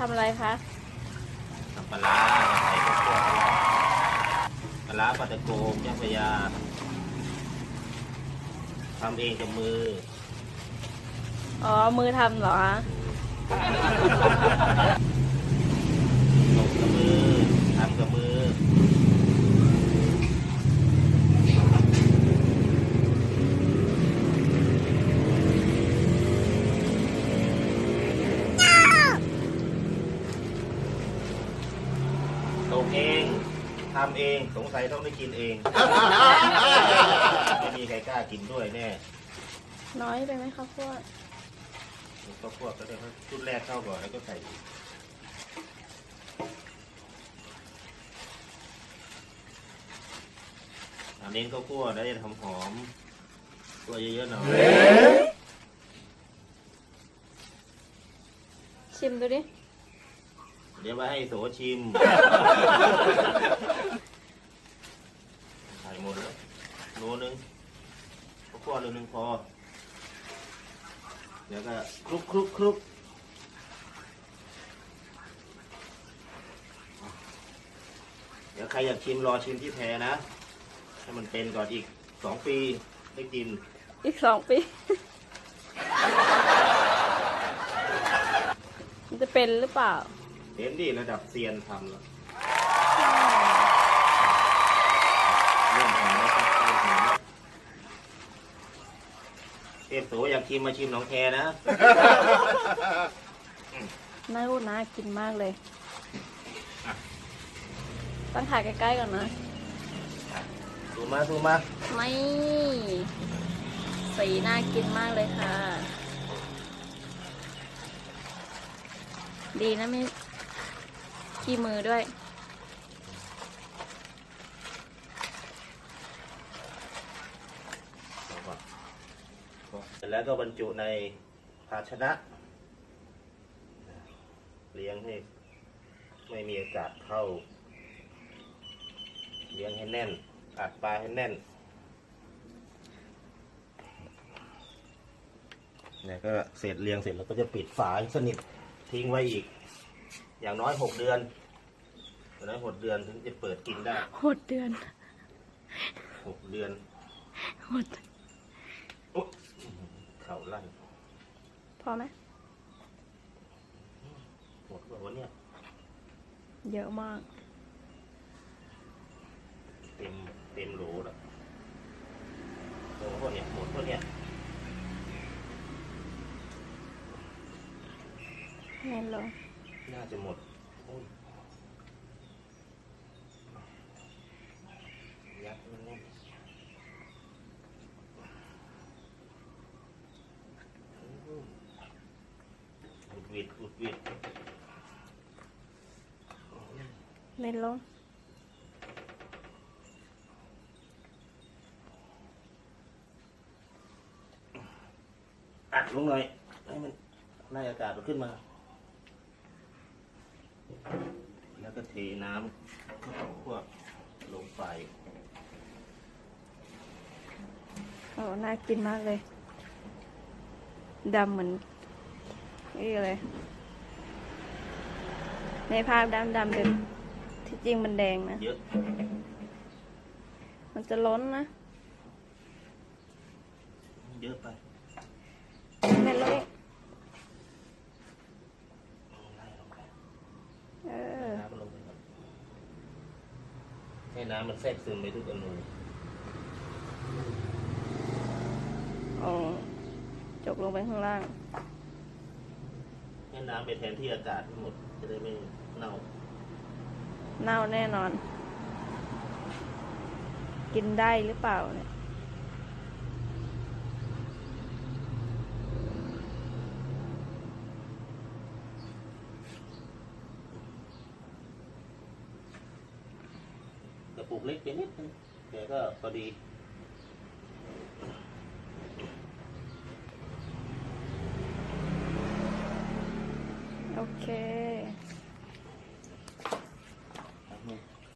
ทำอะไรคะทำปลาร้าใส่ข้าวคั่วปลาร้าปลาตะโกงเจ้าพระยาทำเองกับมือ อ๋อ มือทำเหรอคะ ลงกับมือทำกับมือ ตกเอง ทำเองสงสัยต้องได้กินเอง ไม่มีใครกล้ากินด้วยแน่น้อยไปไหมคะพวกก็พวกก็ได้ครับชุดแรกเข้าก่อนแล้วก็ใส่อีกอันนี้ก็คั่วแล้วจะทำหอมคั่วเยอะๆหน่อยชิมดูดิ เดี๋ยวไปให้โสชิมใส่หมดแล้วโลนึงก็คั่วโลนึงพอ เดี๋ยวก็คลุกคลุกคลุกเดี๋ยวใครอยากชิมรอชิมที่แพรนะ ให้มันเป็นก่อนอีกสองปีได้กิน อีกสองปี มันจะเป็นหรือเปล่า เห็นดิระดับเซียนทำแล้วเรื่องของแล้วครับเรื่องของแล้วเอฟโสอยากชิมมาชิมหนองแคนะน่ารูน่ากินมากเลยอะตั้งถ่ายใกล้ๆก่อนนะดูมาดูมาไม่ สีน่ากินมากเลยค่ะ ดีนะไม่ ขี้มือด้วยเสร็จแล้วก็บรรจุในภาชนะ เลี้ยงให้ไม่มีอากาศเข้า เลี้ยงให้แน่น อัดปลาให้แน่นเนี่ยก็เสร็จเลี้ยงเสร็จแล้วก็จะปิดฝาให้สนิททิ้งไว้อีก อย่างน้อยหกเดือน อย่างน้อยหกเดือนถึงจะเปิดกินได้หดเดือน หกเดือนหดอุ๊ยเข่าลั่นพอไหม หมดแล้ววันเนี้ยเยอะมาก เต็มเต็มโหลแล้วโอ้โหเนี่ยหมดพวกเนี้ยแน่นเลยน่าจะหมดโอ้ย ยัดมันแน่นอืมอุดวิดอุดวิดแน่นลงอัดลงหน่อยให้มันไล่อากาศมันขึ้นมา แล้วก็เทน้ำพวกลงไป โอ้น่ากินมากเลยดำเหมือนนี่เลย ในภาพดำดำเป็นที่จริงมันแดงนะเยอะมันจะล้นนะ เยอะไปแม่นเลยไล่ลงไปเออน้ำมันลงไปก่อนให้น้ำมันแทรกซึมไปทุกอนู โอ้จกลงไปข้างล่าง ให้น้ำไปแทนที่อากาศทั้งหมด จะได้ไม่เน่า เน่าแน่นอน กินได้หรือเปล่าเนี่ย กระปุกเล็กไปนิดนึงแต่ก็พอดี Okay.